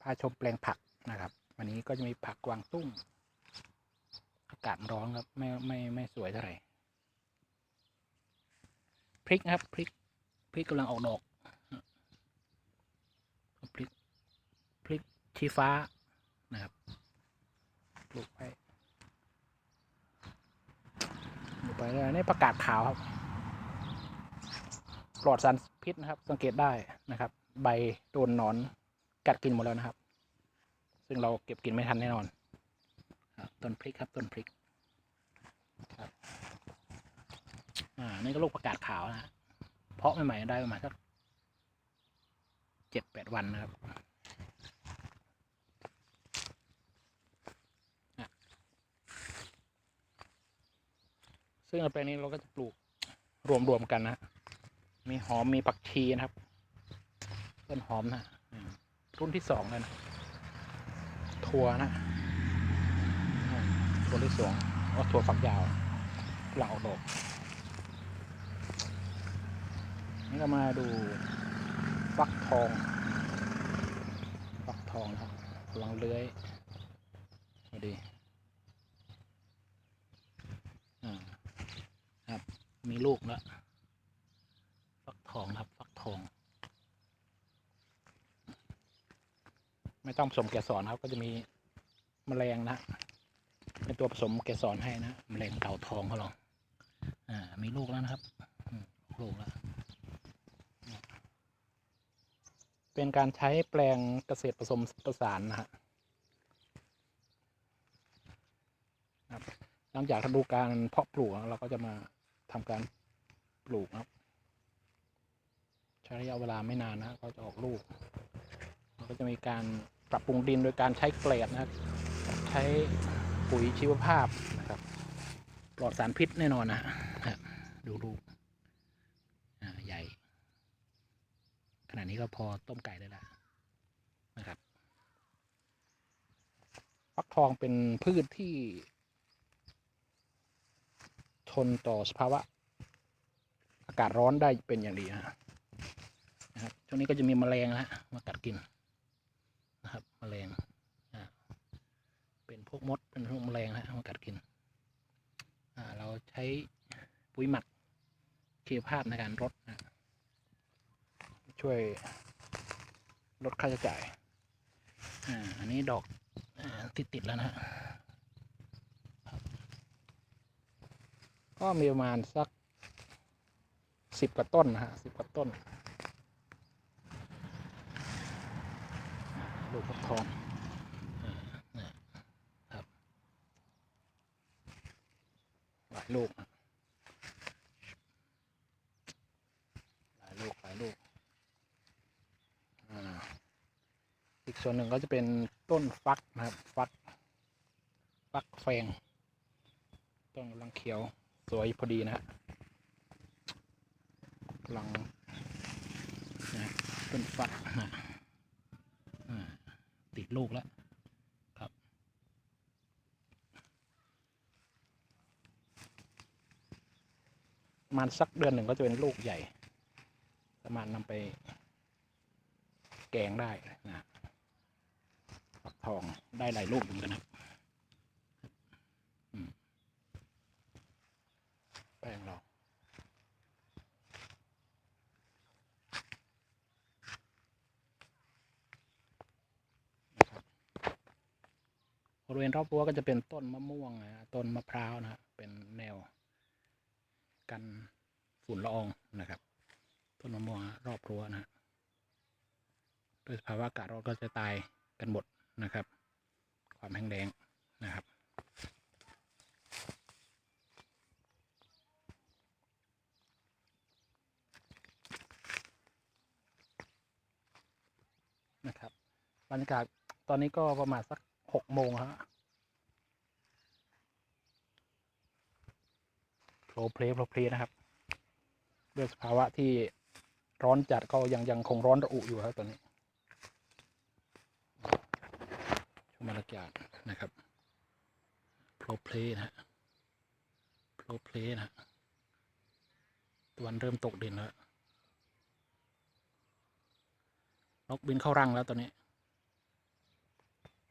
พาชมแปลงผักนะครับ วันนี้ก็จะมีผักกวางตุ้งอากาศร้อนครับไม่ไม่ไม่สวยเท่าไหร่พริกครับพริกพริกกำลังออกดอกพริกพริกชี้ฟ้านะครับปลูกไว้ปลูกไปแล้วนี่ประกาศขาวครับปลอดสารพิษนะครับ สังเกตได้นะครับ ใบโดนหนอนกัดกินหมดแล้วนะครับ ซึ่งเราเก็บกินไม่ทันแน่นอนต้นพริกครับต้นพริกครับอ่านี่ก็ลูกประกาศขาวนะเพาะใหม่ๆได้ประมาณสักเจ็ดแปดวันนะครับซึ่งในแปลงนี้เราก็จะปลูกรวมๆกันนะ มีหอมมีผักชีนะครับ ต้นหอมนะรุ่นที่สองเลยนะ ถั่วนะถั่วที่สงอ๋อถั่วฝักยาวกำลังออกดอกนี่ก็มาดูฟักทอง ฟักทองนะครับกำลังเลื้อยมาดีครับ มีลูกแล้ว ฟักทองครับ ฟักทอง ไม่ต้องผสมเกสรครับก็จะมีแมลงนะ เป็นตัวผสมเกสรให้นะแมลงเต่าทองเขาลองอ่ามีลูกแล้วนะครับลูกแล้วเป็นการใช้แปลงเกษตรผสมผสานนะฮะครับหลังจากฤดูการเพาะปลูกเราก็จะมาทำการปลูกครับ ใช้ระยะเวลาไม่นานนะก็จะออกลูกก็จะมีการ ปรับปรุงดินโดยการใช้เกลดนะครับ ใช้ปุ๋ยชีวภาพนะครับ ปลอดสารพิษแน่นอนนะฮะดูลูกใหญ่ ขนาดนี้ก็พอต้มไก่ได้แล้วนะครับฟักทองเป็นพืชที่ ทนต่อสภาวะ อากาศร้อนได้เป็นอย่างดีนะฮะนะครับช่วงนี้ก็จะมีแมลงนะฮะมากัดกินนะครับ แมลงอ่าเป็น พวกมดเป็นพวกแมลงนะฮะมากัดกินอ่าเราใช้ปุ๋ยหมักชีภาพในการรดนะช่วยลดค่าใช้จ่ายอ่าอันนี้ดอกอติดติดแล้วนะฮะก็มีประมาณสักสิบกว่าต้นนะฮะสิบกว่าต้น ลูกฟักทองอ่านะครับ ห ลูก หลายลูกหลายลูกอ่าอีกส่วนหนึ่งก็จะเป็นต้นฟักนะครับ ฟัก ฟักแฟง ต้นกำลังเขียวสวยพอดีนะฮะกำลังนะต้นฟักนะติดลูกแล้ว ครับ ประมาณสักเดือนหนึ่งก็จะเป็นลูกใหญ่ สามารถนำไป แกงได้นะฟักทองได้หลายลูกเหมือนกันนะแป้งเราบริเวณรอบรั้วก็จะเป็นต้นมะม่วงนะต้นมะพร้าวนะเป็นแนว กันฝุ่นละอองนะครับต้นมะม่วงรอบรั้วนะฮะด้วยสภาวะอากาศร้อนก็จะตายกันหมดนะครับ ความแห้งแล้งนะครับนะครับบรรยากาศตอนนี้ก็ประมาณสักหกโมงฮะ โผล่เพลโผล่เพลนะครับด้วยสภาวะที่ร้อนจัดก็ยังยังคงร้อนระอุอยู่ครับตอนนี้ชมบรรยากาศนะครับโปรเพลนะฮะโปรเพลนะฮะตะวันเริ่มตกดินแล้วนกบินเข้ารังแล้วตอนนี้